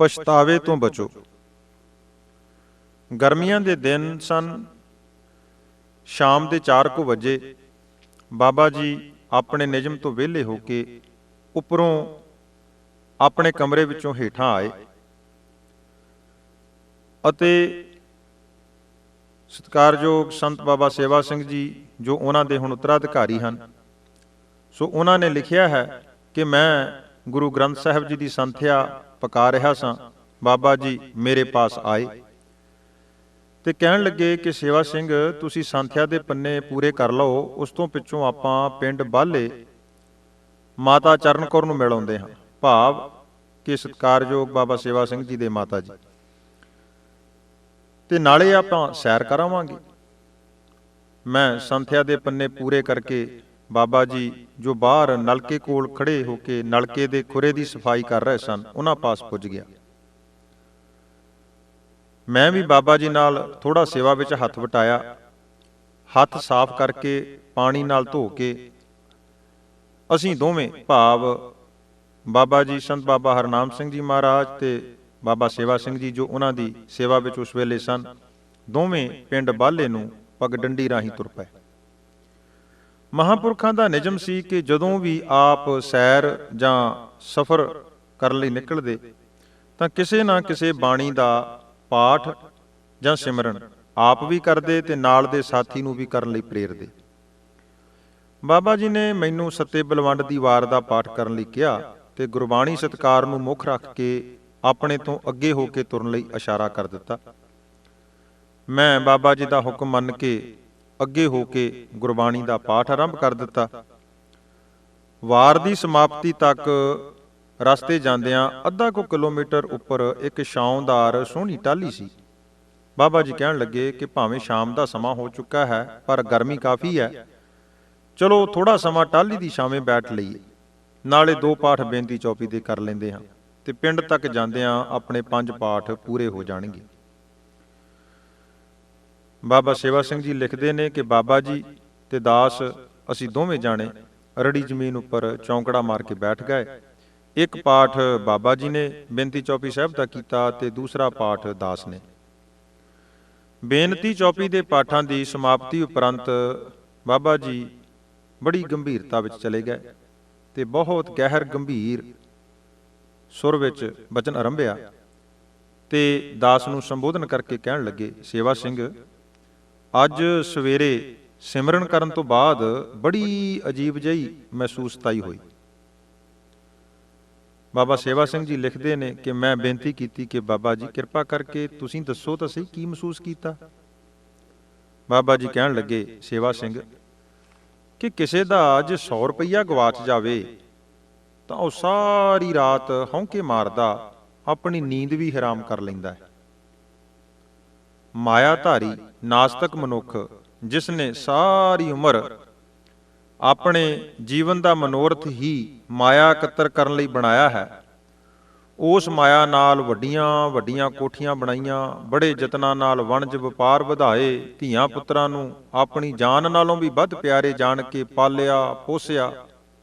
ਪਛਤਾਵੇ ਤੋਂ ਬਚੋ। ਗਰਮੀਆਂ ਦੇ ਦਿਨ ਸਨ। ਸ਼ਾਮ ਦੇ 4:00 ਵਜੇ ਬਾਬਾ ਜੀ ਆਪਣੇ ਨਿਯਮ ਤੋਂ ਵਿਹਲੇ ਹੋ ਕੇ ਉੱਪਰੋਂ ਆਪਣੇ ਕਮਰੇ ਵਿੱਚੋਂ ਹੇਠਾਂ ਆਏ ਅਤੇ ਸਤਿਕਾਰਯੋਗ ਸੰਤ ਬਾਬਾ ਸੇਵਾ ਸਿੰਘ ਜੀ, ਜੋ ਉਹਨਾਂ ਦੇ ਹੁਣ ਉਤਰਾਧਿਕਾਰੀ ਹਨ, ਸੋ ਉਹਨਾਂ ਨੇ ਲਿਖਿਆ ਹੈ ਕਿ ਮੈਂ ਗੁਰੂ ਗ੍ਰੰਥ ਸਾਹਿਬ ਜੀ ਦੀ ਸੰਥਿਆ ਪਕਾ ਰਿਹਾ ਸਾਂ। ਬਾਬਾ ਜੀ, ਮੇਰੇ ਪਾਸ ਆਏ। ਤੇ ਕਹਿਣ ਲੱਗੇ ਕਿ, ਸੇਵਾ ਸਿੰਘ, ਤੁਸੀਂ ਸੰਥਿਆ ਦੇ ਪੰਨੇ ਪੂਰੇ ਕਰ ਲਓ। ਉਸ ਤੋਂ ਪਿੱਛੋਂ ਆਪਾਂ ਪਿੰਡ ਬਾਲੇ ਮਾਤਾ ਚਰਨ ਕੌਰ ਨੂੰ ਮਿਲ ਆਉਂਦੇ ਹਾਂ। ਭਾਵ ਕਿ ਸਤਿਕਾਰਯੋਗ ਬਾਬਾ ਸੇਵਾ ਸਿੰਘ ਜੀ ਦੇ ਮਾਤਾ ਜੀ। ਤੇ ਨਾਲੇ ਆਪਾਂ ਸੈਰ ਕਰਾਵਾਂਗੇ। ਮੈਂ ਸੰਥਿਆ ਦੇ ਪੰਨੇ ਪੂਰੇ ਕਰਕੇ ਬਾਬਾ ਜੀ, ਜੋ ਬਾਹਰ ਨਲਕੇ ਕੋਲ ਖੜੇ ਹੋ ਕੇ ਨਲਕੇ ਦੇ ਖੁਰੇ ਦੀ ਸਫ਼ਾਈ ਕਰ ਰਹੇ ਸਨ, ਉਹਨਾਂ ਪਾਸ ਪੁੱਜ ਗਿਆ। ਮੈਂ ਵੀ ਬਾਬਾ ਜੀ ਨਾਲ ਥੋੜਾ ਸੇਵਾ ਵਿੱਚ ਹੱਥ ਵਟਾਇਆ। ਹੱਥ ਸਾਫ਼ ਕਰਕੇ ਪਾਣੀ ਨਾਲ ਧੋ ਕੇ ਅਸੀਂ ਦੋਵੇਂ ਭਾਵ ਬਾਬਾ ਜੀ, ਸੰਤ ਬਾਬਾ ਹਰਨਾਮ ਸਿੰਘ ਜੀ ਮਹਾਰਾਜ ਤੇ ਬਾਬਾ ਸੇਵਾ ਸਿੰਘ ਜੀ ਜੋ ਉਹਨਾਂ ਦੀ ਸੇਵਾ ਵਿੱਚ ਉਸ ਵੇਲੇ ਸਨ, ਦੋਵੇਂ ਪਿੰਡ ਬਾਲੇ ਨੂੰ ਪਗਡੰਡੀ ਰਾਹੀਂ ਤੁਰ ਪਏ। ਮਹਾਪੁਰਖਾਂ ਦਾ ਨਿਯਮ ਸੀ ਕਿ ਜਦੋਂ ਵੀ ਆਪ ਸੈਰ ਜਾਂ ਸਫ਼ਰ ਕਰਨ ਲਈ ਨਿਕਲਦੇ, ਤਾਂ ਕਿਸੇ ਨਾ ਕਿਸੇ ਬਾਣੀ ਦਾ ਪਾਠ ਜਾਂ ਸਿਮਰਨ ਆਪ ਵੀ ਕਰਦੇ ਤੇ ਨਾਲ ਦੇ ਸਾਥੀ ਨੂੰ ਵੀ ਕਰਨ ਲਈ ਪ੍ਰੇਰਦੇ। ਬਾਬਾ ਜੀ ਨੇ ਮੈਨੂੰ ਸੱਤੇ ਬਲਵੰਡ ਦੀ ਵਾਰ ਦਾ ਪਾਠ ਕਰਨ ਲਈ ਕਿਹਾ ਤੇ ਗੁਰਬਾਣੀ ਸਤਕਾਰ ਨੂੰ ਮੁੱਖ ਰੱਖ ਕੇ ਆਪਣੇ ਤੋਂ ਅੱਗੇ ਹੋ ਕੇ ਤੁਰਨ ਲਈ ਇਸ਼ਾਰਾ ਕਰ ਦਿੱਤਾ। ਮੈਂ ਬਾਬਾ ਜੀ ਦਾ ਹੁਕਮ ਮੰਨ ਕੇ ਅੱਗੇ ਹੋ ਕੇ ਗੁਰਬਾਣੀ ਦਾ ਪਾਠ ਆਰੰਭ ਕਰ ਦਿੱਤਾ। ਵਾਰ ਦੀ ਸਮਾਪਤੀ ਤੱਕ ਰਸਤੇ ਜਾਂਦਿਆਂ ਅੱਧਾ ਕੁ ਕਿਲੋਮੀਟਰ ਉੱਪਰ ਇੱਕ ਛਾਉਂਦਾਰ ਸੋਹਣੀ ਟਾਲੀ ਸੀ। ਬਾਬਾ ਜੀ ਕਹਿਣ ਲੱਗੇ ਕਿ ਭਾਵੇਂ ਸ਼ਾਮ ਦਾ ਸਮਾਂ ਹੋ ਚੁੱਕਾ ਹੈ, ਪਰ ਗਰਮੀ ਕਾਫੀ ਹੈ। ਚਲੋ ਥੋੜਾ ਸਮਾਂ ਟਾਲੀ ਦੀ ਛਾਵੇਂ ਬੈਠ ਲਈਏ। ਨਾਲੇ ਦੋ ਪਾਠ ਬੇਨਤੀ ਚੌਪੀ ਦੇ ਕਰ ਲੈਂਦੇ ਹਾਂ ਤੇ ਪਿੰਡ ਤੱਕ ਜਾਂਦਿਆਂ ਆਪਣੇ ਪੰਜ ਪਾਠ ਪੂਰੇ ਹੋ ਜਾਣਗੇ। ਬਾਬਾ ਸੇਵਾ ਸਿੰਘ ਜੀ ਲਿਖਦੇ ਨੇ ਕਿ ਬਾਬਾ ਜੀ ਤੇ ਦਾਸ ਅਸੀਂ ਦੋਵੇਂ ਜਾਣੇ ਰੜੀ ਜ਼ਮੀਨ ਉੱਪਰ ਚੌਂਕੜਾ ਮਾਰ ਕੇ ਬੈਠ ਗਏ। ਇੱਕ ਪਾਠ ਬਾਬਾ ਜੀ ਨੇ ਬੇਨਤੀ ਚੌਪੀ ਸਾਹਿਬ ਦਾ ਕੀਤਾ ਤੇ ਦੂਸਰਾ ਪਾਠ ਦਾਸ ਨੇ। ਬੇਨਤੀ ਚੌਪੀ ਦੇ ਪਾਠਾਂ ਦੀ ਸਮਾਪਤੀ ਉਪਰੰਤ ਬਾਬਾ ਜੀ ਬੜੀ ਗੰਭੀਰਤਾ ਵਿੱਚ ਚਲੇ ਗਏ ਤੇ ਬਹੁਤ ਗਹਿਰ ਗੰਭੀਰ ਸੁਰ ਵਿੱਚ ਬਚਨ ਆਰੰਭਿਆ ਤੇ ਦਾਸ ਨੂੰ ਸੰਬੋਧਨ ਕਰਕੇ ਕਹਿਣ ਲੱਗੇ, ਸੇਵਾ ਸਿੰਘ ਅੱਜ ਸਵੇਰੇ ਸਿਮਰਨ ਕਰਨ ਤੋਂ ਬਾਅਦ ਬੜੀ ਅਜੀਬ ਜਿਹੀ ਮਹਿਸੂਸਤਾਈ ਹੋਈ। ਬਾਬਾ ਸੇਵਾ ਸਿੰਘ ਜੀ ਲਿਖਦੇ ਨੇ ਕਿ ਮੈਂ ਬੇਨਤੀ ਕੀਤੀ ਕਿ ਬਾਬਾ ਜੀ ਕਿਰਪਾ ਕਰਕੇ ਤੁਸੀਂ ਦੱਸੋ ਤਾਂ ਸਹੀ ਕੀ ਮਹਿਸੂਸ ਕੀਤਾ। ਬਾਬਾ ਜੀ ਕਹਿਣ ਲੱਗੇ, ਸੇਵਾ ਸਿੰਘ, ਕਿ ਕਿਸੇ ਦਾ ਅੱਜ 100 ਰੁਪਈਆ ਗਵਾਚ ਜਾਵੇ ਤਾਂ ਉਹ ਸਾਰੀ ਰਾਤ ਹੌਂਕੇ ਮਾਰਦਾ, ਆਪਣੀ ਨੀਂਦ ਵੀ ਹਰਾਮ ਕਰ ਲੈਂਦਾ ਹੈ। ਮਾਇਆਧਾਰੀ, ਨਾਸਤਕ ਮਨੁੱਖ ਜਿਸ ਨੇ ਸਾਰੀ ਉਮਰ ਆਪਣੇ ਜੀਵਨ ਦਾ ਮਨੋਰਥ ਹੀ ਮਾਇਆ ਇਕੱਤਰ ਕਰਨ ਲਈ ਬਣਾਇਆ ਹੈ। ਉਸ ਮਾਇਆ ਨਾਲ ਵੱਡੀਆਂ ਵੱਡੀਆਂ ਕੋਠੀਆਂ ਬਣਾਈਆਂ, ਬੜੇ ਯਤਨਾਂ ਨਾਲ ਵਣਜ ਵਪਾਰ ਵਧਾਏ, ਧੀਆਂ ਪੁੱਤਰਾਂ ਨੂੰ ਆਪਣੀ ਜਾਨ ਨਾਲੋਂ ਵੀ ਵੱਧ ਪਿਆਰੇ ਜਾਣ ਕੇ ਪਾਲਿਆ, ਪੋਸਿਆ,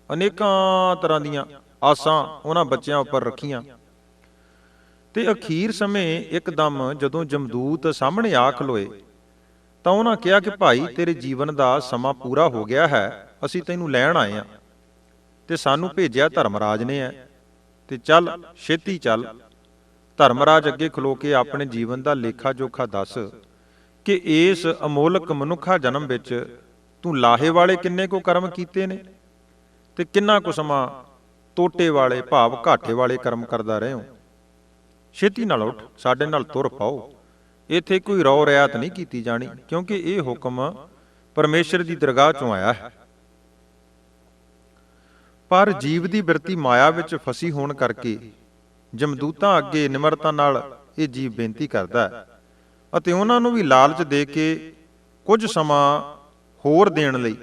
ਅਨੇਕਾਂ ਤਰ੍ਹਾਂ ਦੀਆਂ ਆਸਾਂ ਉਹਨਾਂ ਬੱਚਿਆਂ ਉੱਪਰ ਰੱਖੀਆਂ। ਤੇ ਅਖੀਰ ਸਮੇਂ ਇੱਕਦਮ ਜਦੋਂ ਜਮਦੂਤ ਸਾਹਮਣੇ ਆ ਖਲੋਏ, ਤਾਂ ਉਹਨਾਂ ਕਿਹਾ ਕਿ ਭਾਈ, ਤੇਰੇ ਜੀਵਨ ਦਾ ਸਮਾਂ ਪੂਰਾ ਹੋ ਗਿਆ ਹੈ, ਅਸੀਂ ਤੈਨੂੰ ਲੈਣ ਆਏ ਆ ਤੇ ਸਾਨੂੰ ਭੇਜਿਆ ਧਰਮਰਾਜ ਨੇ ਹੈ ਤੇ ਚੱਲ, ਛੇਤੀ ਚੱਲ। ਧਰਮਰਾਜ ਅੱਗੇ ਖਲੋ ਕੇ ਆਪਣੇ ਜੀਵਨ ਦਾ ਲੇਖਾ ਜੋਖਾ ਦੱਸ ਕਿ ਇਸ ਅਮੋਲਕ ਮਨੁੱਖਾ ਜਨਮ ਵਿੱਚ ਤੂੰ ਲਾਹੇ ਵਾਲੇ ਕਿੰਨੇ ਕੋ ਕਰਮ ਕੀਤੇ ਨੇ? ਤੇ ਕਿੰਨਾ ਕੁ ਸਮਾਂ ਟੋਟੇ ਵਾਲੇ, ਭਾਵ ਘਾਟੇ ਵਾਲੇ ਕਰਮ ਕਰਦਾ ਰਹੇ ਹੋ? ਛੇਤੀ ਨਾਲ ਉੱਠ, ਸਾਡੇ ਨਾਲ ਤੁਰ ਪਾਓ। ਇੱਥੇ ਕੋਈ ਰੌ ਰਿਆਤ ਨਹੀਂ ਕੀਤੀ ਜਾਣੀ, ਕਿਉਂਕਿ ਇਹ ਹੁਕਮ ਪਰਮੇਸ਼ਰ ਦੀ ਦਰਗਾਹ ਚੋਂ ਆਇਆ ਹੈ। ਪਰ ਜੀਵ ਦੀ ਬਿਰਤੀ ਮਾਇਆ ਵਿੱਚ ਫਸੀ ਹੋਣ ਕਰਕੇ ਜਮਦੂਤਾਂ ਅੱਗੇ ਨਿਮਰਤਾ ਨਾਲ ਇਹ ਜੀਵ ਬੇਨਤੀ ਕਰਦਾ ਹੈ ਅਤੇ ਉਹਨਾਂ ਨੂੰ ਵੀ ਲਾਲਚ ਦੇ ਕੇ ਕੁਝ ਸਮਾਂ ਹੋਰ ਦੇਣ ਲਈ,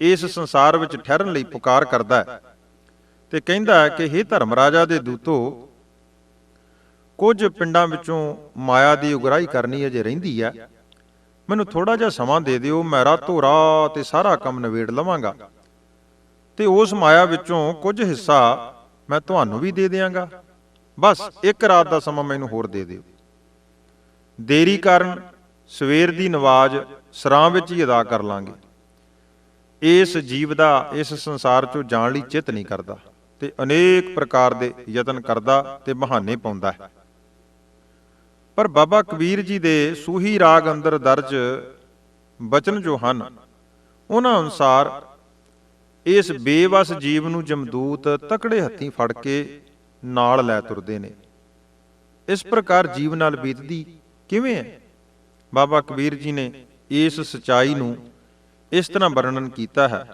ਇਸ ਸੰਸਾਰ ਵਿੱਚ ਠਹਿਰਨ ਲਈ ਪੁਕਾਰ ਕਰਦਾ ਹੈ ਤੇ ਕਹਿੰਦਾ ਹੈ ਕਿ हे ਧਰਮ ਰਾਜਾ ਦੇ ਦੂਤੋ ਕੁਝ ਪਿੰਡਾਂ ਵਿੱਚੋਂ ਮਾਇਆ ਦੀ ਉਗਰਾਹੀ ਕਰਨੀ ਅਜੇ ਰਹਿੰਦੀ ਹੈ ਮੈਨੂੰ ਥੋੜਾ ਜਿਹਾ ਸਮਾਂ ਦੇ ਦਿਓ, ਮੈਂ ਰਾਤੋਂ ਰਾਤ ਤੇ ਸਾਰਾ ਕੰਮ ਨਵੇੜ ਲਵਾਂਗਾ। ਤੇ ਉਸ ਮਾਇਆ ਵਿੱਚੋਂ ਕੁਝ ਹਿੱਸਾ ਮੈਂ ਤੁਹਾਨੂੰ ਵੀ ਦੇ ਦਿਆਂਗਾ। ਬਸ ਇੱਕ ਰਾਤ ਦਾ ਸਮਾਂ ਮੈਨੂੰ ਹੋਰ ਦੇ ਦਿਓ। ਦੇਰੀ ਕਾਰਨ ਸਵੇਰ ਦੀ ਨਵਾਜ਼ ਸਰਾਂ ਵਿੱਚ ਹੀ ਅਦਾ ਕਰ ਲਾਂਗੇ। ਇਸ ਜੀਵ ਦਾ ਇਸ ਸੰਸਾਰ ਚੋਂ ਜਾਣ ਲਈ ਚਿੱਤ ਨਹੀਂ ਕਰਦਾ ਤੇ ਅਨੇਕ ਪ੍ਰਕਾਰ ਦੇ ਯਤਨ ਕਰਦਾ ਤੇ ਬਹਾਨੇ ਪਾਉਂਦਾ ਹੈ। ਪਰ ਬਾਬਾ ਕਬੀਰ ਜੀ ਦੇ ਸੂਹੀ ਰਾਗ ਅੰਦਰ ਦਰਜ ਬਚਨ ਜੋ ਹਨ, ਉਹਨਾਂ ਅਨੁਸਾਰ ਇਸ ਬੇਵਸ ਜੀਵ ਨੂੰ ਜਮਦੂਤ ਤਕੜੇ ਹੱਥੀਂ ਫੜ ਕੇ ਨਾਲ ਲੈ ਤੁਰਦੇ ਨੇ। ਇਸ ਪ੍ਰਕਾਰ ਜੀਵ ਨਾਲ ਬੀਤਦੀ ਕਿਵੇਂ ਹੈ? ਬਾਬਾ ਕਬੀਰ ਜੀ ਨੇ ਇਸ ਸਚਾਈ ਨੂੰ ਇਸ ਤਰ੍ਹਾਂ ਵਰਣਨ ਕੀਤਾ ਹੈ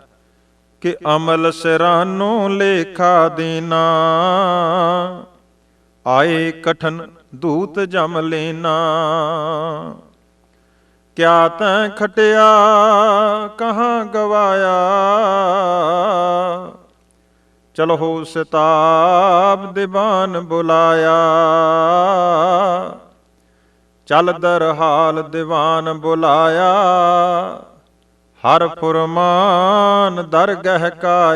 ਕਿ ਅਮਲ ਸਿਰਾਨੋ ਲੇਖਾ ਦੇਣਾ, ਆਏ ਕਠਨ ਦੂਤ ਜਮ ਲੈਨਾ। ਕਿਆ ਤੈ ਖਟਿਆ, ਕਹਾਂ ਗਵਾਇਆ? ਚਲੋ ਸਿਤਾਬ ਦੀਵਾਨ ਬੁਲਾਇਆ। ਚਲ ਦਰ ਹਾਲ ਦੀਵਾਨ ਬੁਲਾਇਆ। ਹਰ ਫੁਰਮਾਨ ਦਰਗਹਿ ਕਾ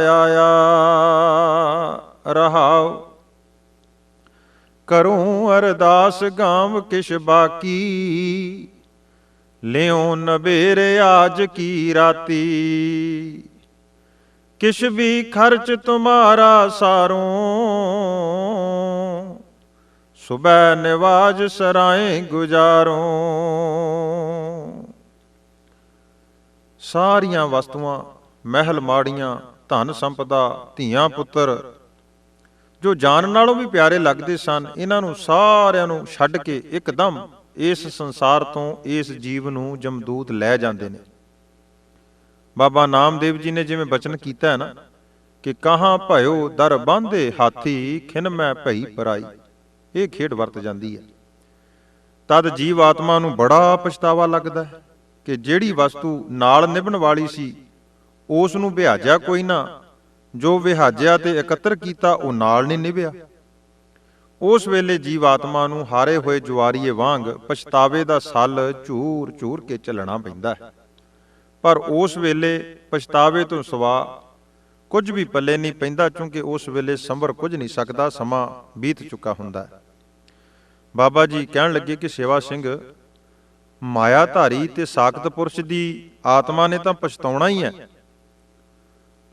ਰਹਾਓ ਕਰੂੰ ਅਰਦਾਸ ਗਾਮ ਕਿਛ ਬਾਕੀ। ਲਿਓ ਨਬੇਰ ਆਜ ਕੀ ਰਾਤੀ। ਕਿਛ ਵੀ ਖਰਚ ਤੁਮਾਰਾ ਸਾਰੋਂ। ਸੁਬਹ ਨਿਵਾਜ ਸਰਾਏ ਗੁਜ਼ਾਰੋਂ। ਸਾਰੀਆਂ ਵਸਤੂਆਂ, ਮਹਿਲ ਮਾੜੀਆਂ, ਧਨ ਸੰਪਦਾ, ਧੀਆਂ ਪੁੱਤਰ ਜੋ ਜਾਨ ਨਾਲੋਂ ਵੀ ਪਿਆਰੇ ਲੱਗਦੇ ਸਨ, ਇਹਨਾਂ ਨੂੰ ਸਾਰਿਆਂ ਨੂੰ ਛੱਡ ਕੇ ਇੱਕਦਮ ਇਸ ਸੰਸਾਰ ਤੋਂ ਇਸ ਜੀਵ ਨੂੰ ਜਮਦੂਤ ਲੈ ਜਾਂਦੇ ਨੇ। ਬਾਬਾ ਨਾਮਦੇਵ ਜੀ ਨੇ ਜਿਵੇਂ ਬਚਨ ਕੀਤਾ ਹੈ ਨਾ, ਕਿ ਕਹਾਂ ਭਇਓ ਦਰ ਬਾਂਧੇ ਹਾਥੀ, ਖਿਨ ਮੈਂ ਭਈ ਪਰਾਈ। ਇਹ ਖੇਡ ਵਰਤ ਜਾਂਦੀ ਹੈ। ਤਦ ਜੀਵ ਆਤਮਾ ਨੂੰ ਬੜਾ ਪਛਤਾਵਾ ਲੱਗਦਾ ਹੈ ਕਿ ਜਿਹੜੀ ਵਸਤੂ ਨਾਲ ਨਿਭਣ ਵਾਲੀ ਸੀ, ਉਸ ਨੂੰ ਵਿਹਾਜਿਆ ਕੋਈ ਨਾ ਜੋ ਵਿਹਾਜਿਆ ਤੇ ਇਕੱਤਰ ਕੀਤਾ, ਉਹ ਨਾਲ ਨਹੀਂ ਨਿਭਿਆ। ਉਸ ਵੇਲੇ ਜੀਵ ਆਤਮਾ ਨੂੰ ਹਾਰੇ ਹੋਏ ਜੁਆਰੀਏ ਵਾਂਗ ਪਛਤਾਵੇ ਦਾ ਸੱਲ ਝੂਰ ਝੂਰ ਕੇ ਚੱਲਣਾ ਪੈਂਦਾ ਹੈ। ਪਰ ਉਸ ਵੇਲੇ ਪਛਤਾਵੇ ਤੋਂ ਸਵਾ ਕੁਝ ਵੀ ਪੱਲੇ ਨਹੀਂ ਪੈਂਦਾ, ਕਿਉਂਕਿ ਉਸ ਵੇਲੇ ਸੰਭਰ ਕੁਝ ਨਹੀਂ ਸਕਦਾ, ਸਮਾਂ ਬੀਤ ਚੁੱਕਾ ਹੁੰਦਾ ਹੈ। ਬਾਬਾ ਜੀ ਕਹਿਣ ਲੱਗੇ ਕਿ ਸੇਵਾ ਸਿੰਘ, ਮਾਇਆ ਧਾਰੀ ਤੇ ਸਾਖਤ ਪੁਰਸ਼ ਦੀ ਆਤਮਾ ਨੇ ਤਾਂ ਪਛਤਾਉਣਾ ਹੀ ਹੈ।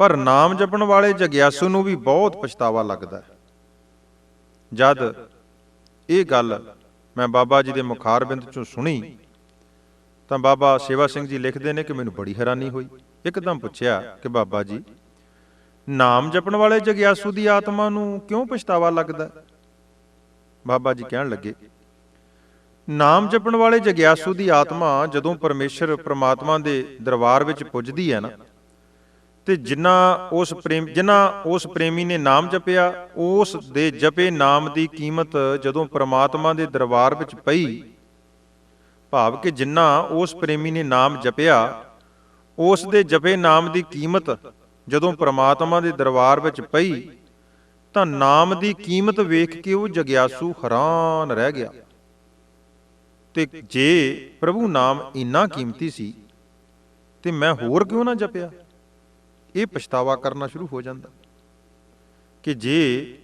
ਪਰ ਨਾਮ ਜਪਣ ਵਾਲੇ ਜਗਿਆਸੂ ਨੂੰ ਵੀ ਬਹੁਤ ਪਛਤਾਵਾ ਲੱਗਦਾ ਹੈ। ਜਦ ਇਹ ਗੱਲ ਮੈਂ ਬਾਬਾ ਜੀ ਦੇ ਮੁਖਾਰਬਿੰਦ ਚੋਂ ਸੁਣੀ, ਤਾਂ ਬਾਬਾ ਸੇਵਾ ਸਿੰਘ ਜੀ ਲਿਖਦੇ ਨੇ ਕਿ ਮੈਨੂੰ ਬੜੀ ਹੈਰਾਨੀ ਹੋਈ। ਇੱਕਦਮ ਪੁੱਛਿਆ ਕਿ ਬਾਬਾ ਜੀ, ਨਾਮ ਜਪਣ ਵਾਲੇ ਜਗਿਆਸੂ ਦੀ ਆਤਮਾ ਨੂੰ ਕਿਉਂ ਪਛਤਾਵਾ ਲੱਗਦਾ ਬਾਬਾ ਜੀ ਕਹਿਣ ਲੱਗੇ, ਨਾਮ ਜਪਣ ਵਾਲੇ ਜਗਿਆਸੂ ਦੀ ਆਤਮਾ ਜਦੋਂ ਪਰਮੇਸ਼ਰ ਪ੍ਰਮਾਤਮਾ ਦੇ ਦਰਬਾਰ ਵਿੱਚ ਪੁੱਜਦੀ ਹੈ ਨਾ ਤੇ ਜਿੰਨਾ ਉਸ ਪ੍ਰੇਮ ਜਿੰਨਾ ਉਸ ਪ੍ਰੇਮੀ ਨੇ ਨਾਮ ਜਪਿਆ, ਉਸ ਦੇ ਜਪੇ ਨਾਮ ਦੀ ਕੀਮਤ ਜਦੋਂ ਪ੍ਰਮਾਤਮਾ ਦੇ ਦਰਬਾਰ ਵਿੱਚ ਪਈ, ਭਾਵ ਕਿ ਜਿੰਨਾ ਉਸ ਪ੍ਰੇਮੀ ਨੇ ਨਾਮ ਜਪਿਆ, ਉਸ ਦੇ ਜਪੇ ਨਾਮ ਦੀ ਕੀਮਤ ਜਦੋਂ ਪ੍ਰਮਾਤਮਾ ਦੇ ਦਰਬਾਰ ਵਿੱਚ ਪਈ, ਤਾਂ ਨਾਮ ਦੀ ਕੀਮਤ ਵੇਖ ਕੇ ਉਹ ਜਗਿਆਸੂ ਹੈਰਾਨ ਰਹਿ ਗਿਆ। ਤੇ ਜੇ ਪ੍ਰਭੂ ਨਾਮ ਇੰਨਾ ਕੀਮਤੀ ਸੀ, ਤੇ ਮੈਂ ਹੋਰ ਕਿਉਂ ਨਾ ਜਪਿਆ? ਇਹ ਪਛਤਾਵਾ ਕਰਨਾ ਸ਼ੁਰੂ ਹੋ ਜਾਂਦਾ ਕਿ ਜੇ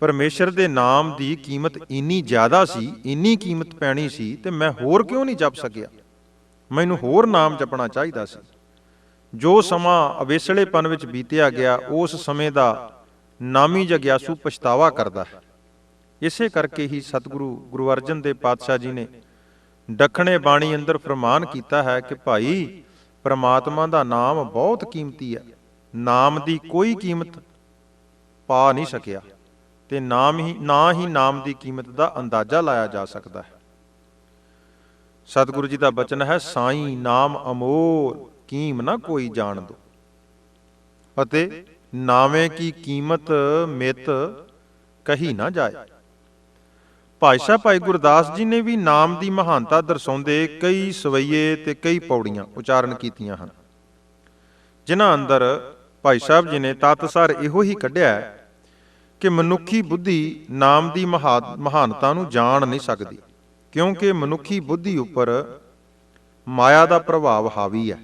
ਪਰਮੇਸ਼ਰ ਦੇ ਨਾਮ ਦੀ ਕੀਮਤ ਇੰਨੀ ਜ਼ਿਆਦਾ ਸੀ, ਇੰਨੀ ਕੀਮਤ ਪੈਣੀ ਸੀ, ਤੇ ਮੈਂ ਹੋਰ ਕਿਉਂ ਨਹੀਂ ਜਪ ਸਕਿਆ? ਮੈਨੂੰ ਹੋਰ ਨਾਮ ਜਪਣਾ ਚਾਹੀਦਾ ਸੀ। ਜੋ ਸਮਾਂ ਅਵੇਸੜੇਪਨ ਵਿੱਚ ਬੀਤਿਆ ਗਿਆ, ਉਸ ਸਮੇਂ ਦਾ ਨਾਮੀ ਜਗਿਆਸੂ ਪਛਤਾਵਾ ਕਰਦਾ ਹੈ। ਇਸੇ ਕਰਕੇ ਹੀ ਸਤਿਗੁਰੂ ਗੁਰੂ ਅਰਜਨ ਦੇਵ ਪਾਤਸ਼ਾਹ ਜੀ ਨੇ ਦੱਖਣੇ ਬਾਣੀ ਅੰਦਰ ਫਰਮਾਨ ਕੀਤਾ ਹੈ ਕਿ ਭਾਈ ਪ੍ਰਮਾਤਮਾ ਦਾ ਨਾਮ ਬਹੁਤ ਕੀਮਤੀ ਹੈ। ਨਾਮ ਦੀ ਕੋਈ ਕੀਮਤ ਪਾ ਨਹੀਂ ਸਕਿਆ ਤੇ ਨਾਮ ਹੀ ਨਾ ਹੀ ਨਾਮ ਦੀ ਕੀਮਤ ਦਾ ਅੰਦਾਜ਼ਾ ਲਾਇਆ ਜਾ ਸਕਦਾ ਹੈ। ਸਤਿਗੁਰੂ ਜੀ ਦਾ ਬਚਨ ਹੈ, ਸਾਈ ਨਾਮ ਅਮੋਲ ਕੀਮ ਨਾ ਕੋਈ ਜਾਣ ਦੋ। ਅਤੇ ਨਾਵੇਂ ਕੀ ਕੀਮਤ ਮਿਤ ਕਹੀ ਨਾ ਜਾਏ। ਭਾਈ ਸਾਹਿਬ, ਭਾਈ ਗੁਰਦਾਸ ਜੀ ਨੇ ਵੀ ਨਾਮ ਦੀ ਮਹਾਨਤਾ ਦਰਸਾਉਂਦੇ ਕਈ ਸਵਈਏ ਤੇ ਕਈ ਪੌੜੀਆਂ ਉਚਾਰਨ ਕੀਤੀਆਂ ਹਨ। ਜਿਨ੍ਹਾਂ ਅੰਦਰ ਭਾਈ ਸਾਹਿਬ ਜੀ ਨੇ ਤਤਸਰ ਇਹੋ ਹੀ ਕੱਢਿਆ ਕਿ ਮਨੁੱਖੀ ਬੁੱਧੀ ਨਾਮ ਦੀ ਮਹਾ- ਮਹਾਨਤਾ ਨੂੰ ਜਾਣ ਨਹੀਂ ਸਕਦੀ, ਕਿਉਂਕਿ ਮਨੁੱਖੀ ਬੁੱਧੀ ਉੱਪਰ ਮਾਇਆ ਦਾ ਪ੍ਰਭਾਵ ਹਾਵੀ ਹੈ।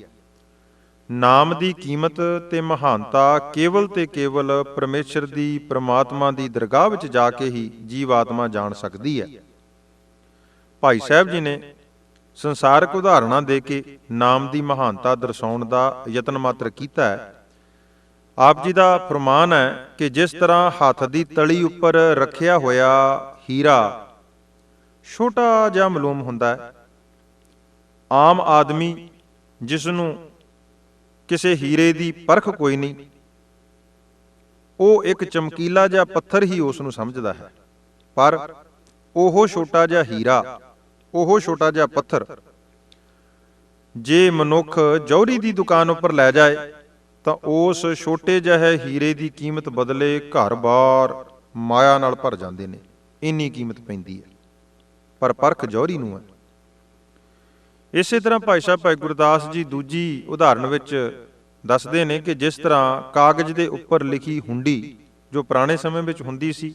ਨਾਮ ਦੀ ਕੀਮਤ ਤੇ ਮਹਾਨਤਾ ਕੇਵਲ ਤੇ ਕੇਵਲ ਪਰਮੇਸ਼ਰ ਦੀ, ਪ੍ਰਮਾਤਮਾ ਦੀ ਦਰਗਾਹ ਵਿੱਚ ਜਾ ਕੇ ਹੀ ਜੀਵ ਆਤਮਾ ਜਾਣ ਸਕਦੀ ਹੈ। ਭਾਈ ਸਾਹਿਬ ਜੀ ਨੇ ਸੰਸਾਰਕ ਉਦਾਹਰਣਾਂ ਦੇ ਕੇ ਨਾਮ ਦੀ ਮਹਾਨਤਾ ਦਰਸਾਉਣ ਦਾ ਯਤਨ ਮਾਤਰ ਕੀਤਾ ਹੈ। ਆਪ ਜੀ ਦਾ ਫਰਮਾਨ ਹੈ ਕਿ ਜਿਸ ਤਰ੍ਹਾਂ ਹੱਥ ਦੀ ਤਲੀ ਉੱਪਰ ਰੱਖਿਆ ਹੋਇਆ ਹੀਰਾ ਛੋਟਾ ਜਿਹਾ ਮਾਲੂਮ ਹੁੰਦਾ ਹੈ। ਆਮ ਆਦਮੀ ਜਿਸ ਨੂੰ ਕਿਸੇ ਹੀਰੇ ਦੀ ਪਰਖ ਕੋਈ ਨਹੀਂ। ਉਹ ਇੱਕ ਚਮਕੀਲਾ ਜਿਹਾ ਪੱਥਰ ਹੀ ਉਸ ਨੂੰ ਸਮਝਦਾ ਹੈ। ਪਰ ਉਹ ਛੋਟਾ ਜਿਹਾ ਹੀਰਾ, ਉਹ ਛੋਟਾ ਜਿਹਾ ਪੱਥਰ, ਜੇ ਮਨੁੱਖ ਜੌਹਰੀ ਦੀ ਦੁਕਾਨ ਉੱਪਰ ਲੈ ਜਾਏ, ਤਾਂ ਉਸ ਛੋਟੇ ਜਿਹੇ ਹੀਰੇ ਦੀ ਕੀਮਤ ਬਦਲੇ ਘਰ-ਬਾਰ ਮਾਇਆ ਨਾਲ ਭਰ ਜਾਂਦੇ ਨੇ। ਇੰਨੀ ਕੀਮਤ ਪੈਂਦੀ ਹੈ। ਪਰ ਪਰਖ ਜੌਹਰੀ ਨੂੰ ਹੈ। ਇਸੇ ਤਰ੍ਹਾਂ ਭਾਈ ਸਾਹਿਬ, ਭਾਈ ਗੁਰਦਾਸ ਜੀ ਦੂਜੀ ਉਦਾਹਰਣ ਵਿੱਚ ਦੱਸਦੇ ਨੇ ਕਿ ਜਿਸ ਤਰ੍ਹਾਂ ਕਾਗਜ਼ ਦੇ ਉੱਪਰ ਲਿਖੀ ਹੁੰਡੀ ਜੋ ਪੁਰਾਣੇ ਸਮੇਂ ਵਿੱਚ ਹੁੰਦੀ ਸੀ,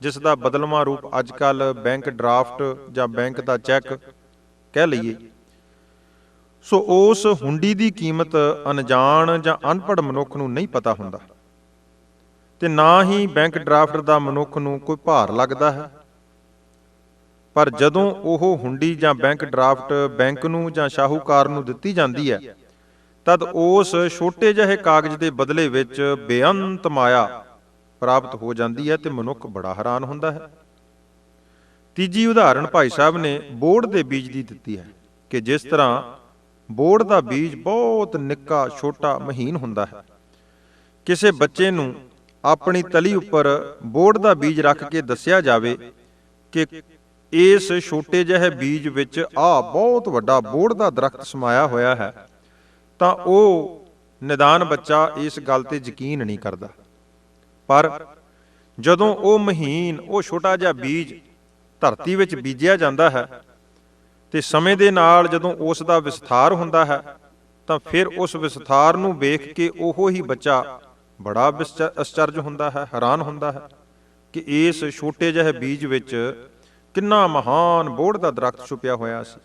ਜਿਸ ਦਾ ਬਦਲਵਾਂ ਰੂਪ ਅੱਜ ਕੱਲ ਬੈਂਕ ਡਰਾਫਟ ਜਾਂ ਬੈਂਕ ਦਾ ਚੈੱਕ ਕਹਿ ਲਈਏ। ਸੋ ਉਸ ਹੁੰਡੀ ਦੀ ਕੀਮਤ ਅਣਜਾਣ ਜਾਂ ਅਨਪੜ੍ਹ ਮਨੁੱਖ ਨੂੰ ਨਹੀਂ ਪਤਾ ਹੁੰਦਾ। ਤੇ ਨਾ ਹੀ ਬੈਂਕ ਡਰਾਫਟ ਦਾ ਮਨੁੱਖ ਨੂੰ ਕੋਈ ਭਾਰ ਲੱਗਦਾ ਹੈ। ਪਰ ਜਦੋਂ ਉਹ ਹੁੰਡੀ ਜਾਂ ਬੈਂਕ ਡਰਾਫਟ ਬੈਂਕ ਨੂੰ ਜਾਂ ਸ਼ਾਹੂਕਾਰ ਨੂੰ ਦਿੱਤੀ ਜਾਂਦੀ ਹੈ, ਤਦ ਉਸ ਛੋਟੇ ਜਿਹੇ ਕਾਗਜ਼ ਦੇ ਬਦਲੇ ਵਿੱਚ ਬੇਅੰਤ ਮਾਇਆ ਪ੍ਰਾਪਤ ਹੋ ਜਾਂਦੀ ਹੈ ਤੇ ਮਨੁੱਖ ਬੜਾ ਹੈਰਾਨ ਹੁੰਦਾ ਹੈ। ਤੀਜੀ ਉਦਾਹਰਣ ਭਾਈ ਸਾਹਿਬ ਨੇ ਬੋੜ ਦੇ ਬੀਜ ਦੀ ਦਿੱਤੀ ਹੈ ਕਿ ਜਿਸ ਤਰ੍ਹਾਂ ਬੋੜ ਦਾ ਬੀਜ ਬਹੁਤ ਨਿੱਕਾ, ਛੋਟਾ, ਮਹੀਨ ਹੁੰਦਾ ਹੈ। ਕਿਸੇ ਬੱਚੇ ਨੂੰ ਆਪਣੀ ਤਲੀ ਉੱਪਰ ਬੋੜ ਦਾ ਬੀਜ ਰੱਖ ਕੇ ਦੱਸਿਆ ਜਾਵੇ ਕਿ ਇਸ ਛੋਟੇ ਜਿਹੇ ਬੀਜ ਵਿੱਚ ਆ ਬਹੁਤ ਵੱਡਾ ਬੋੜ ਦਾ ਦਰਖਤ ਸਮਾਇਆ ਹੋਇਆ ਹੈ। ਤਾਂ ਉਹ ਨਿਦਾਨ ਬੱਚਾ ਇਸ ਗੱਲ ਤੇ ਯਕੀਨ ਨਹੀਂ ਕਰਦਾ। ਪਰ ਜਦੋਂ ਉਹ ਮਹੀਨ, ਉਹ ਛੋਟਾ ਜਿਹਾ ਬੀਜ ਧਰਤੀ ਵਿੱਚ ਬੀਜਿਆ ਜਾਂਦਾ ਹੈ ਤੇ ਸਮੇਂ ਦੇ ਨਾਲ ਜਦੋਂ ਉਸ ਦਾ ਵਿਸਥਾਰ ਹੁੰਦਾ ਹੈ, ਤਾਂ ਫਿਰ ਉਸ ਵਿਸਥਾਰ ਨੂੰ ਵੇਖ ਕੇ ਉਹੋ ਹੀ ਬੱਚਾ ਬੜਾ ਵਿਸਚ- ਅਸਚਰਜ ਹੁੰਦਾ ਹੈ, ਹੈਰਾਨ ਹੁੰਦਾ ਹੈ ਕਿ ਇਸ ਛੋਟੇ ਜਿਹੇ ਬੀਜ ਵਿੱਚ ਕਿੰਨਾ ਮਹਾਨ ਬੋੜ ਦਾ ਦਰਖਤ ਛੁਪਿਆ ਹੋਇਆ ਸੀ।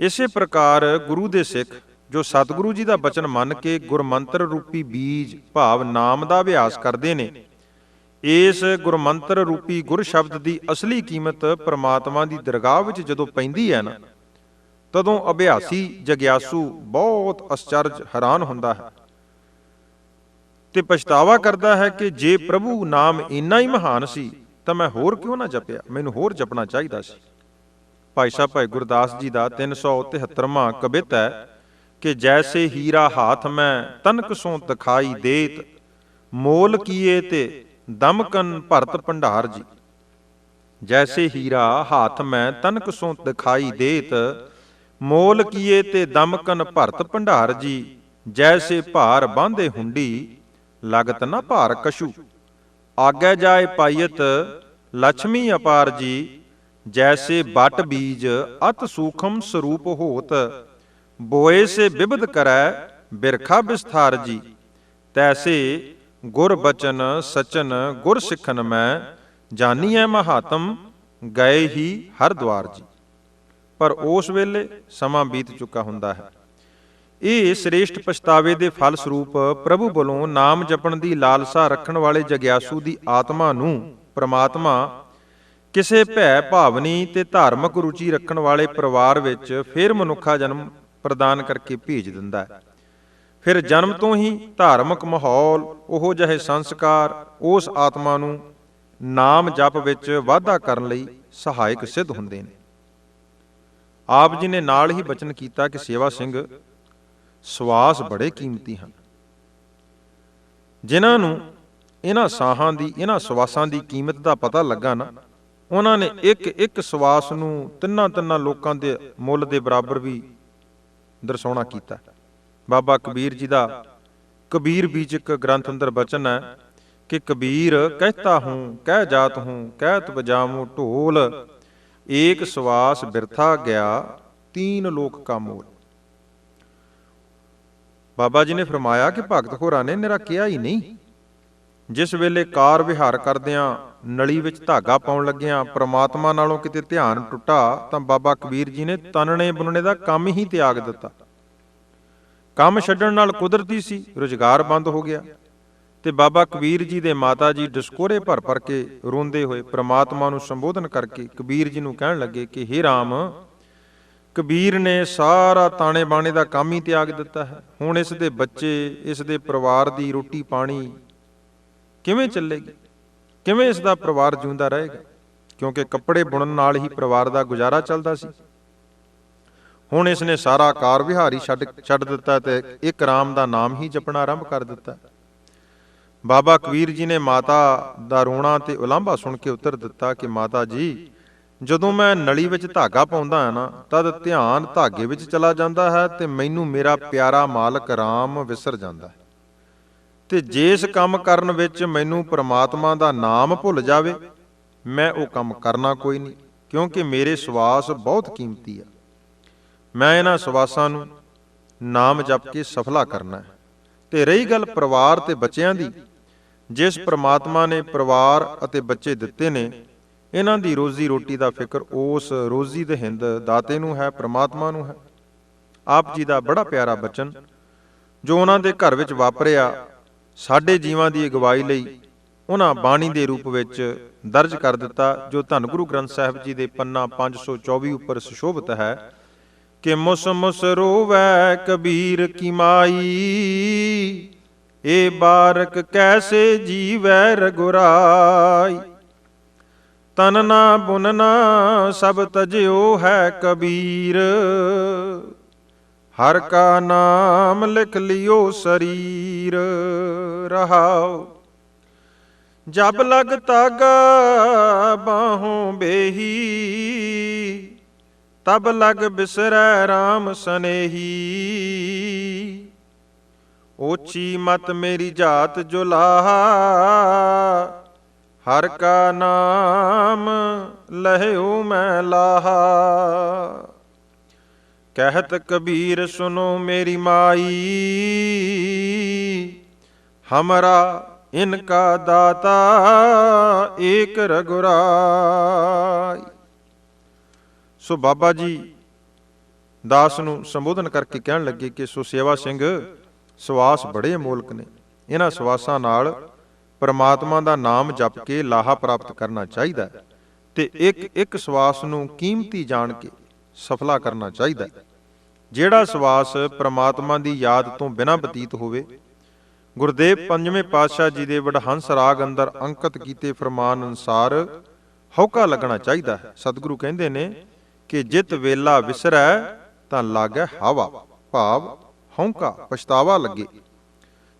ਇਸੇ ਪ੍ਰਕਾਰ ਗੁਰੂ ਦੇ ਸਿੱਖ, ਜੋ ਸਤਿਗੁਰੂ ਜੀ ਦਾ ਬਚਨ ਮੰਨ ਕੇ ਗੁਰਮੰਤਰ ਰੂਪੀ ਬੀਜ, ਭਾਵ ਨਾਮ ਦਾ ਅਭਿਆਸ ਕਰਦੇ ਨੇ, ਇਸ ਗੁਰਮੰਤਰ ਰੂਪੀ ਗੁਰ ਸ਼ਬਦ ਦੀ ਅਸਲੀ ਕੀਮਤ ਪ੍ਰਮਾਤਮਾ ਦੀ ਦਰਗਾਹ ਵਿੱਚ ਜਦੋਂ ਪੈਂਦੀ ਹੈ ਨਾ, ਤਦੋਂ ਅਭਿਆਸੀ ਜਗਿਆਸੂ ਬਹੁਤ ਅਸਚਰਜ ਹੈਰਾਨ ਹੁੰਦਾ ਹੈ। ਤੇ ਪਛਤਾਵਾ ਕਰਦਾ ਹੈ ਕਿ ਜੇ ਪ੍ਰਭੂ ਨਾਮ ਇੰਨਾ ਹੀ ਮਹਾਨ ਸੀ ਤਾਂ ਮੈਂ ਹੋਰ ਕਿਉਂ ਨਾ ਜਪਿਆ? ਮੈਨੂੰ ਹੋਰ ਜਪਣਾ ਚਾਹੀਦਾ ਸੀ। ਭਾਈ ਸਾਹਿਬ, ਭਾਈ ਗੁਰਦਾਸ ਜੀ ਦਾ 373ਵਾਂ ਕਬਿਤ ਹੈ ਕਿ ਜੈਸੇ ਹੀਰਾ ਹਾਥ ਮੈਂ ਤਨਕ ਸੋ ਦਿਖਾਈ ਦੇਤ, ਮੋਲ ਕੀਏ ਤੇ ਦਮਕਨ ਭਰਤ ਭੰਡਾਰ ਜੀ। ਜੈਸੇ ਹੀਰਾ ਹਾਥ ਮੈਂ ਤਨਕ ਸੋ ਦਿਖਾਈ ਦੇਤ, ਮੋਲ ਕੀਏ ਤੇ ਦਮਕਨ ਭਰਤ ਭੰਡਾਰ ਜੀ। ਜੈਸੇ ਭਾਰ ਬਾਂਧੇ ਹੁੰਡੀ, ਲਗਤ ਨਾ ਭਾਰ ਕਸ਼ੂ ਆਗੇ ਜਾਏ ਪਾਈਤ ਲక్ష్ਮੀ ਅਪਾਰ ਜੀ, ਜੈਸੇ ਬਟ ਬੀਜ ਅਤ ਸੂਖਮ ਸਰੂਪ ਹੋਤ, ਬੋਏ ਸੇ ਬਿਬਦ ਕਰੈ, ਬਿਰਖਾ ਵਿਸਥਾਰ ਜੀ। ਤੈਸੇ ਗੁਰ ਬਚਨ ਸਚਨ ਗੁਰ ਸਿੱਖਨ ਮੈਂ, ਜਾਨੀਐ ਮਹਾਤਮ, ਗਏ ਹੀ ਹਰ ਦਵਾਰ ਜੀ। ਪਰ ਉਸ ਵੇਲੇ ਸਮਾਂ ਬੀਤ ਚੁੱਕਾ ਹੁੰਦਾ ਹੈ। ਇਹ ਸ੍ਰੇਸ਼ਟ ਪਛਤਾਵੇ ਦੇ ਫਲ ਸਰੂਪ ਪ੍ਰਭੂ ਵੱਲੋਂ ਨਾਮ ਜਪਣ ਦੀ ਲਾਲਸਾ ਰੱਖਣ ਵਾਲੇ ਜਗਿਆਸੂ ਦੀ ਆਤਮਾ ਨੂੰ ਪ੍ਰਮਾਤਮਾ ਕਿਸੇ ਭੈ ਭਾਵਨੀ ਤੇ ਧਾਰਮਿਕ ਰੁਚੀ ਰੱਖਣ ਵਾਲੇ ਪਰਿਵਾਰ ਵਿੱਚ ਫਿਰ ਮਨੁੱਖਾ ਜਨਮ ਪ੍ਰਦਾਨ ਕਰਕੇ ਭੇਜ ਦਿੰਦਾ ਹੈ। ਫਿਰ ਜਨਮ ਤੋਂ ਹੀ ਧਾਰਮਿਕ ਮਾਹੌਲ, ਉਹੋ ਜਿਹੇ ਸੰਸਕਾਰ, ਉਸ ਆਤਮਾ ਨੂੰ ਨਾਮ ਜਪ ਵਿੱਚ ਵਾਧਾ ਕਰਨ ਲਈ ਸਹਾਇਕ ਸਿੱਧ ਹੁੰਦੇ ਨੇ। ਆਪ ਜੀ ਨੇ ਨਾਲ ਹੀ ਬਚਨ ਕੀਤਾ ਕਿ ਸੇਵਾ ਸਿੰਘ ਸਵਾਸ ਬੜੇ ਕੀਮਤੀ ਹਨ। ਜਿਨ੍ਹਾਂ ਨੂੰ ਇਹਨਾਂ ਸਾਹਾਂ ਦੀ, ਇਹਨਾਂ ਸਵਾਸਾਂ ਦੀ ਕੀਮਤ ਦਾ ਪਤਾ ਲੱਗਾ ਨਾ, ਉਹਨਾਂ ਨੇ ਇੱਕ ਇੱਕ ਸਵਾਸ ਨੂੰ ਤਿੰਨਾਂ ਤਿੰਨਾਂ ਲੋਕਾਂ ਦੇ ਮੁੱਲ ਦੇ ਬਰਾਬਰ ਵੀ ਦਰਸਾਉਣਾ ਕੀਤਾ। ਬਾਬਾ ਕਬੀਰ ਜੀ ਦਾ ਕਬੀਰ ਬੀਜਕ ਗ੍ਰੰਥ ਅੰਦਰ ਬਚਨ ਹੈ ਕਿ ਕਬੀਰ ਕਹਤਾ ਹੂੰ, ਕਹਿ ਜਾਤ ਹੂੰ, ਕਹਿਤ ਬਜਾਮੂ ਢੋਲ, ਏਕ ਸਵਾਸ ਬਿਰਥਾ ਗਿਆ, ਤੀਨ ਲੋਕ ਕਾ ਮੋਲ ਬਾਬਾ ਜੀ ਨੇ ਫਰਮਾਇਆ ਕਿ ਭਗਤ ਹੋਰਾਂ ਨੇ ਨਿਰਾ ਕਿਹਾ ਹੀ ਨਹੀਂ। ਜਿਸ ਵੇਲੇ ਕਾਰ ਵਿਹਾਰ ਕਰਦਿਆਂ ਨਲੀ ਵਿੱਚ ਧਾਗਾ ਪਾਉਣ ਲੱਗਿਆਂ ਪ੍ਰਮਾਤਮਾ ਨਾਲੋਂ ਕਿਤੇ ਧਿਆਨ ਟੁੱਟਾ ਤਾਂ ਬਾਬਾ ਕਬੀਰ ਜੀ ਨੇ ਤਨਣੇ ਬੁਨਣੇ ਦਾ ਕੰਮ ਹੀ ਤਿਆਗ ਦਿੱਤਾ। ਕੰਮ ਛੱਡਣ ਨਾਲ ਕੁਦਰਤੀ ਸੀ, ਰੁਜ਼ਗਾਰ ਬੰਦ ਹੋ ਗਿਆ ਤੇ ਬਾਬਾ ਕਬੀਰ ਜੀ ਦੇ ਮਾਤਾ ਜੀ ਡਿਸਕੋਰੇ ਭਰ ਭਰ ਕੇ ਰੋਂਦੇ ਹੋਏ ਪ੍ਰਮਾਤਮਾ ਨੂੰ ਸੰਬੋਧਨ ਕਰਕੇ ਕਬੀਰ ਜੀ ਨੂੰ ਕਹਿਣ ਲੱਗੇ ਕਿ, ਹੇ ਰਾਮ ਕਬੀਰ ਨੇ ਸਾਰਾ ਤਾਣੇ ਬਾਣੇ ਦਾ ਕੰਮ ਹੀ ਤਿਆਗ ਦਿੱਤਾ ਹੈ। ਹੁਣ ਇਸ ਦੇ ਬੱਚੇ, ਇਸ ਦੇ ਪਰਿਵਾਰ ਦੀ ਰੋਟੀ ਪਾਣੀ ਕਿਵੇਂ ਚੱਲੇਗੀ? ਕਿਵੇਂ ਇਸ ਦਾ ਪਰਿਵਾਰ ਜਿਉਂਦਾ ਰਹੇਗਾ? ਕਿਉਂਕਿ ਕੱਪੜੇ ਬੁਣਨ ਨਾਲ ਹੀ ਪਰਿਵਾਰ ਦਾ ਗੁਜ਼ਾਰਾ ਚੱਲਦਾ ਸੀ। ਹੁਣ ਇਸ ਨੇ ਸਾਰਾ ਕਾਰ ਵਿਹਾਰੀ ਛੱਡ ਛੱਡ ਦਿੱਤਾ ਤੇ ਇੱਕ ਰਾਮ ਦਾ ਨਾਮ ਹੀ ਜਪਣਾ ਆਰੰਭ ਕਰ ਦਿੱਤਾ। ਬਾਬਾ ਕਬੀਰ ਜੀ ਨੇ ਮਾਤਾ ਦਾ ਰੋਣਾ ਤੇ ਉਲਾਂਭਾ ਸੁਣ ਕੇ ਉੱਤਰ ਦਿੱਤਾ ਕਿ ਮਾਤਾ ਜੀ ਜਦੋਂ ਮੈਂ ਨਲੀ ਵਿੱਚ ਧਾਗਾ ਪਾਉਂਦਾ ਹਾਂ ਨਾ, ਤਦ ਧਿਆਨ ਧਾਗੇ ਵਿੱਚ ਚਲਾ ਜਾਂਦਾ ਹੈ ਤੇ ਮੈਨੂੰ ਮੇਰਾ ਪਿਆਰਾ ਮਾਲਕ ਰਾਮ ਵਿਸਰ ਜਾਂਦਾ ਹੈ। ਤੇ ਜਿਸ ਕੰਮ ਕਰਨ ਵਿੱਚ ਮੈਨੂੰ ਪ੍ਰਮਾਤਮਾ ਦਾ ਨਾਮ ਭੁੱਲ ਜਾਵੇ, ਮੈਂ ਉਹ ਕੰਮ ਕਰਨਾ ਕੋਈ ਨਹੀਂ, ਕਿਉਂਕਿ ਮੇਰੇ ਸਵਾਸ ਬਹੁਤ ਕੀਮਤੀ ਆ। ਮੈਂ ਇਹਨਾਂ ਸਵਾਸਾਂ ਨੂੰ ਨਾਮ ਜਪ ਕੇ ਸਫਲਾ ਕਰਨਾ ਹੈ। ਤੇ ਰਹੀ ਗੱਲ ਪਰਿਵਾਰ ਤੇ ਬੱਚਿਆਂ ਦੀ, ਜਿਸ ਪ੍ਰਮਾਤਮਾ ਨੇ ਪਰਿਵਾਰ ਅਤੇ ਬੱਚੇ ਦਿੱਤੇ ਨੇ ਇਹਨਾਂ ਦੀ ਰੋਜ਼ੀ ਰੋਟੀ ਦਾ ਫਿਕਰ ਉਸ ਰੋਜ਼ੀ ਦੇ ਹਿੰਦ ਦਾਤੇ ਨੂੰ ਹੈ, ਪ੍ਰਮਾਤਮਾ ਨੂੰ ਹੈ। ਆਪ ਜੀ ਦਾ ਬੜਾ ਪਿਆਰਾ ਬਚਨ, ਜੋ ਉਹਨਾਂ ਦੇ ਘਰ ਵਿੱਚ ਵਾਪਰਿਆ, ਸਾਡੇ ਜੀਵਾਂ ਦੀ ਅਗਵਾਈ ਲਈ ਉਹਨਾਂ ਬਾਣੀ ਦੇ ਰੂਪ ਵਿੱਚ ਦਰਜ ਕਰ ਦਿੱਤਾ, ਜੋ ਧੰਨ ਗੁਰੂ ਗ੍ਰੰਥ ਸਾਹਿਬ ਜੀ ਦੇ ਪੰਨਾ 524 ਉੱਪਰ ਸੁਸ਼ੋਭਿਤ ਹੈ, ਕਿ ਮੁਸ ਮੁਸ ਰੋਵੈ ਕਬੀਰ ਕੀ ਮਾਈ, ਏ ਬਾਰਕ ਕੈਸੇ ਜੀਵੈ ਰਗੁਰਾਈ। ਤਨ ਨਾ ਬੁਨ ਨਾ ਸਭ ਤਜਿਓ ਹੈ ਕਬੀਰ। ਹਰ ਕਾ ਨਾਮ ਲਿਖ ਲਿਓ ਸਰੀਰ, ਰਹਾਓ। ਜਬ ਲਗ ਤਾਗਾ ਬਾਹੋਂ ਬੇਹੀ, ਤਬ ਲਗ ਬਿਸਰੈ RAM ਸਨੇਹੀ। ਓਚੀ ਮਤ ਮੇਰੀ ਜਾਤ ਜੁਲਾਹਾ ਹਰ ਕਾ ਨਾਮ ਲਹਿਉ ਮੈਂ ਲਾਹਾ। ਕਹਿਤ ਕਬੀਰ ਸੁਨੋ ਮੇਰੀ ਮਾਈ। ਹਮਰਾ ਇਨਕਾ ਦਾਤਾ ਏਕ ਰਗੁਰਾਈ ਸੋ ਬਾਬਾ ਜੀ ਦਾਸ ਨੂੰ ਸੰਬੋਧਨ ਕਰਕੇ ਕਹਿਣ ਲੱਗੇ ਕਿ ਸੋ ਸੇਵਾ ਸਿੰਘ ਸਵਾਸ ਬੜੇ ਅਮੋਲਕ ਨੇ। ਇਹਨਾਂ ਸਵਾਸਾਂ ਨਾਲ ਪਰਮਾਤਮਾ ਦਾ ਨਾਮ ਜਪ ਕੇ ਲਾਹਾ ਪ੍ਰਾਪਤ ਕਰਨਾ ਚਾਹੀਦਾ ਹੈ ਤੇ ਇੱਕ ਇੱਕ ਸਵਾਸ ਨੂੰ ਕੀਮਤੀ ਜਾਣ ਕੇ ਸਫਲਾ ਕਰਨਾ ਚਾਹੀਦਾ ਹੈ। ਜਿਹੜਾ ਸਵਾਸ ਪਰਮਾਤਮਾ ਦੀ ਯਾਦ ਤੋਂ ਬਿਨਾਂ ਬਤੀਤ ਹੋਵੇ, ਗੁਰਦੇਵ ਪੰਜਵੇਂ ਪਾਤਸ਼ਾਹ ਜੀ ਦੇ ਵਡਹੰਸ ਰਾਗ ਅੰਦਰ ਅੰਕਿਤ ਕੀਤੇ ਫਰਮਾਨ ਅਨੁਸਾਰ ਹੌਕਾ ਲੱਗਣਾ ਚਾਹੀਦਾ ਹੈ। ਸਤਿਗੁਰੂ ਕਹਿੰਦੇ ਨੇ ਕਿ ਜਿਤ ਵੇਲਾ ਵਿਸਰੈ ਤਾਂ ਲਾਗੈ ਹਵਾ, ਭਾਵ ਹੌਂਕਾ ਪਛਤਾਵਾ ਲੱਗੇ।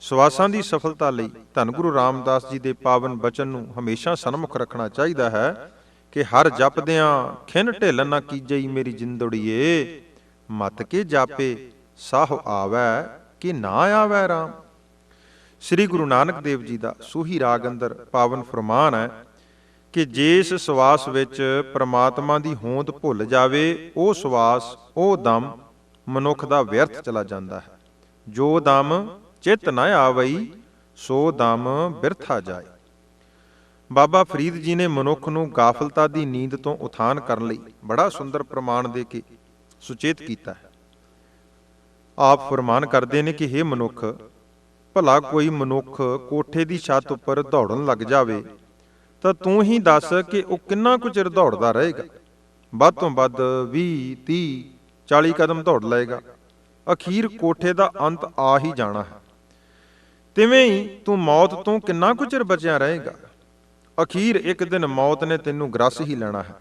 ਸਵਾਸਾਂ ਦੀ ਸਫਲਤਾ ਲਈ ਧੰਨ ਗੁਰੂ ਰਾਮਦਾਸ ਜੀ ਦੇ ਪਾਵਨ ਬਚਨ ਨੂੰ ਹਮੇਸ਼ਾ ਸਨਮੁਖ ਰੱਖਣਾ ਚਾਹੀਦਾ ਹੈ ਕਿ ਹਰ ਜਪਦਿਆਂ, ਖਿੰਨ ਢਿੱਲ ਨਾ ਕੀਜਈ ਮੇਰੀ ਜਿੰਦੜੀਏ, ਮਤ ਕੇ ਜਾਪੇ, ਸਾਹ ਆਵੈ ਕਿ ਨਾ ਆਵੈ ਰਾਮ। ਸ੍ਰੀ ਗੁਰੂ ਨਾਨਕ ਦੇਵ ਜੀ ਦਾ ਸੂਹੀ ਰਾਗ ਅੰਦਰ ਪਾਵਨ ਫਰਮਾਨ ਹੈ ਕਿ ਜਿਸ ਸਵਾਸ ਵਿੱਚ ਪ੍ਰਮਾਤਮਾ ਦੀ ਹੋਂਦ ਭੁੱਲ ਜਾਵੇ, ਉਹ ਸਵਾਸ, ਉਹ ਦਮ ਮਨੁੱਖ ਦਾ ਵਿਅਰਥ ਚਲਾ ਜਾਂਦਾ ਹੈ। ਜੋ ਦਮ ਚਿਤ ਨਾ ਆਵਈ ਸੋ ਦਮ ਬਿਰਥਾ ਜਾਏ। ਬਾਬਾ ਫਰੀਦ ਜੀ ਨੇ ਮਨੁੱਖ ਨੂੰ ਗਾਫਲਤਾ ਦੀ ਨੀਂਦ ਤੋਂ ਉਥਾਨ ਕਰਨ ਲਈ ਬੜਾ ਸੁੰਦਰ ਪ੍ਰਮਾਣ ਦੇ ਕੇ ਸੁਚੇਤ ਕੀਤਾ ਹੈ। ਆਪ ਫਰਮਾਨ ਕਰਦੇ ਨੇ ਕਿ हे ਮਨੁੱਖ, ਭਲਾ ਕੋਈ ਮਨੁੱਖ ਕੋਠੇ ਦੀ ਛੱਤ ਉੱਪਰ ਦੌੜਨ ਲੱਗ ਜਾਵੇ, ਤਾਂ ਤੂੰ ਹੀ ਦੱਸ ਕਿ ਉਹ ਕਿੰਨਾ ਕੁ ਚਿਰ ਦੌੜਦਾ ਰਹੇਗਾ। ਵੱਧ ਤੋਂ ਵੱਧ 20 30 40 ਕਦਮ ਦੌੜ ਲਏਗਾ। ਅਖੀਰ ਕੋਠੇ ਦਾ ਅੰਤ ਆ ਹੀ ਜਾਣਾ ਹੈ। ਤਿਵੇਂ ਹੀ ਤੂੰ ਮੌਤ ਤੋਂ ਕਿੰਨਾ ਕੁ ਚਿਰ ਬਚਿਆ ਰਹੇਗਾ? ਅਖੀਰ ਇੱਕ ਦਿਨ ਮੌਤ ਨੇ ਤੈਨੂੰ ਗ੍ਰਸ ਹੀ ਲੈਣਾ ਹੈ।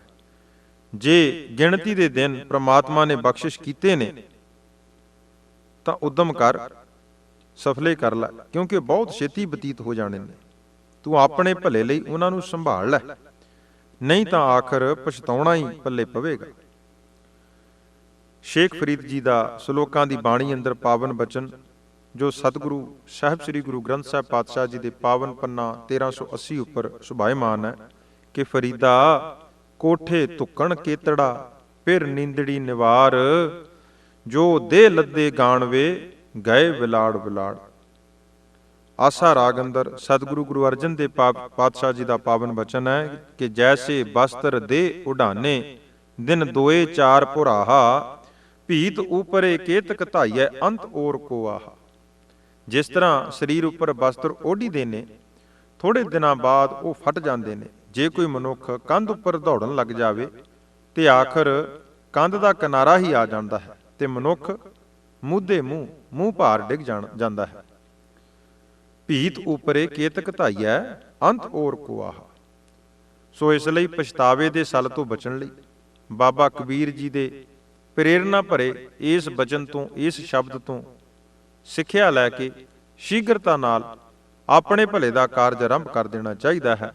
ਜੇ ਗਿਣਤੀ ਦੇ ਦਿਨ ਪ੍ਰਮਾਤਮਾ ਨੇ ਬਖਸ਼ਿਸ਼ ਕੀਤੇ ਨੇ, ਤਾਂ ਉਦਮ ਕਰ, ਸਫਲੇ ਕਰ ਲੈ, ਕਿਉਂਕਿ ਬਹੁਤ ਛੇਤੀ ਬਤੀਤ ਹੋ ਜਾਣੇ ਨੇ। ਤੂੰ ਆਪਣੇ ਭਲੇ ਲਈ ਉਹਨਾਂ ਨੂੰ ਸੰਭਾਲ ਲੈ, ਨਹੀਂ ਤਾਂ ਆਖਰ ਪਛਤਾਉਣਾ ਹੀ ਪੱਲੇ ਪਵੇਗਾ। ਸ਼ੇਖ ਫਰੀਦ ਜੀ ਦਾ ਸ਼ਲੋਕਾਂ ਦੀ ਬਾਣੀ ਅੰਦਰ ਪਾਵਨ ਬਚਨ ਜੋ ਸਤਿਗੁਰੂ ਸਾਹਿਬ ਸ੍ਰੀ ਗੁਰੂ ਗ੍ਰੰਥ ਸਾਹਿਬ ਪਾਤਸ਼ਾਹ ਜੀ ਦੇ ਪਾਵਨ ਪੰਨਾ 1380 ਉੱਪਰ ਸੁਭਾਇਮਾਨ ਹੈ ਕਿ ਫਰੀਦਾ, ਕੋਠੇ ਧੁੱਕਣ ਕੇਤੜਾ, ਫਿਰ ਨੀਂਦੜੀ ਨਿਵਾਰ, ਜੋ ਦੇ ਲੱਦੇ ਗਾਣਵੇ ਗਏ ਵਿਲਾੜ ਵਿਲਾੜ। ਆਸਾ ਰਾਗ ਅੰਦਰ ਸਤਿਗੁਰੂ ਗੁਰੂ ਅਰਜਨ ਦੇਵ ਪਾਤਸ਼ਾਹ ਜੀ ਦਾ ਪਾਵਨ ਬਚਨ ਹੈ ਕਿ ਜੈਸੇ ਬਸਤਰ ਦੇ ਉਡਾਨੇ, ਦਿਨ ਦੋਏ ਚਾਰ ਪੁਰਾਹਾ, ਭੀਤ ਉਪਰੇ ਕੇਤਕ ਧਾਈਐ ਅੰਤ ਔਰ ਕੋ ਆਹਾ ਜਿਸ ਤਰ੍ਹਾਂ ਸਰੀਰ ਉੱਪਰ ਵਸਤਰ ਓਢੀ ਦੇ ਨੇ ਥੋੜੇ ਦਿਨਾਂ ਬਾਅਦ ਉਹ ਫਟ ਜਾਂਦੇ ਨੇ। ਜੇ ਕੋਈ ਮਨੁੱਖ ਕੰਧ ਉੱਪਰ ਦੌੜਨ ਲੱਗ ਜਾਵੇ, ਤੇ ਆਖਰ ਕੰਧ ਦਾ ਕਿਨਾਰਾ ਹੀ ਆ ਜਾਂਦਾ ਹੈ ਤੇ ਮਨੁੱਖ ਮੂਧੇ ਮੂੰਹ ਮੂੰਹ ਭਾਰ ਡਿੱਗ ਜਾਣ, ਜਾਂਦਾ ਹੈ। ਭੀਤ ਉਪਰੇ ਕੇਤਕ ਧਾਈਐ, ਅੰਤ ਔਰ ਕੋ ਆਹਾ ਸੋ ਇਸ ਲਈ ਪਛਤਾਵੇ ਦੇ ਸਲ ਤੋਂ ਬਚਣ ਲਈ ਬਾਬਾ ਕਬੀਰ ਜੀ ਦੇ ਪ੍ਰੇਰਣਾ ਭਰੇ ਇਸ ਬਚਨ ਤੋਂ, ਇਸ ਸ਼ਬਦ ਤੋਂ ਸਿੱਖਿਆ ਲੈ ਕੇ ਸ਼ੀਘਰਤਾ ਨਾਲ ਆਪਣੇ ਭਲੇ ਦਾ ਕਾਰਜ ਆਰੰਭ ਕਰ ਦੇਣਾ ਚਾਹੀਦਾ ਹੈ।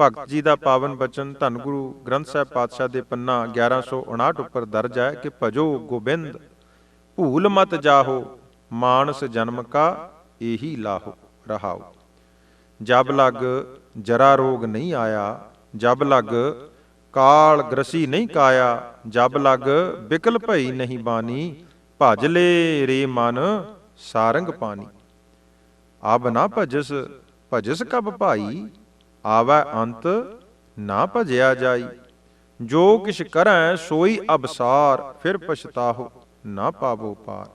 ਭਗਤ ਜੀ ਦਾ ਪਾਵਨ ਬਚਨ ਧੰਨ ਗੁਰੂ ਗ੍ਰੰਥ ਸਾਹਿਬ ਪਾਤਸ਼ਾਹ ਦੇ ਪੰਨਾ 1159 ਉੱਪਰ ਦਰਜ ਹੈ ਕਿ ਭਜੋ ਗੋਬਿੰਦ, ਭੂਲ ਮਤ ਜਾਹੋ, ਮਾਨਸ ਜਨਮ ਕਾ ਇਹੀ ਲਾਹੋ, ਰਹਾਓ। ਜਬ ਲਗ ਜਰਾ ਰੋਗ ਨਹੀਂ ਆਇਆ, ਜਬ ਲਗ ਕਾਲ ਗ੍ਰਸੀ ਨਹੀਂ ਕਾਇਆ, ਜਬ ਲਗ ਬਿਕਲ ਭਈ ਨਹੀਂ ਬਾਣੀ, ਭਜ ਲੈ ਰੇ ਮਨ ਸਾਰੰਗ ਪਾਣੀ। ਆਬ ਨਾ ਭਜਸ ਭਜਸ ਕਬ ਭਾਈ। ਆਵੈ ਅੰਤ, ਨਾ ਭਜਿਆ ਜਾਈ। ਜੋ ਕਿਛ ਕਰੈ, ਸੋਈ ਅਬਸਾਰ, ਫਿਰ ਪਛਤਾਹੋ, ਨਾ ਪਾਵੋ ਪਾਰ।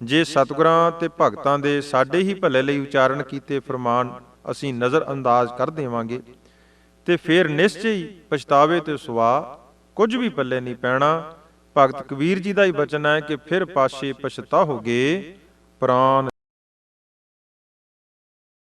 ਜੇ ਸਤਿਗੁਰਾਂ ਤੇ ਭਗਤਾਂ ਦੇ ਸਾਡੇ ਹੀ ਭਲੇ ਲਈ ਉਚਾਰਨ ਕੀਤੇ ਫਰਮਾਨ ਅਸੀਂ ਨਜ਼ਰ ਅੰਦਾਜ਼ ਕਰ ਦੇਵਾਂਗੇ, ਤੇ ਫਿਰ ਨਿਸ਼ਚੈ ਹੀ ਪਛਤਾਵੇ ਤੇ ਸੁਆ, ਕੁਝ ਵੀ ਪੱਲੇ ਨਹੀਂ ਪੈਣਾ। ਭਗਤ ਕਬੀਰ ਜੀ ਦਾ ਹੀ ਬਚਨ ਹੈ ਕਿ ਫਿਰ ਪਾਸ਼ੇ ਪਛਤਾਹੋਗੇ प्राण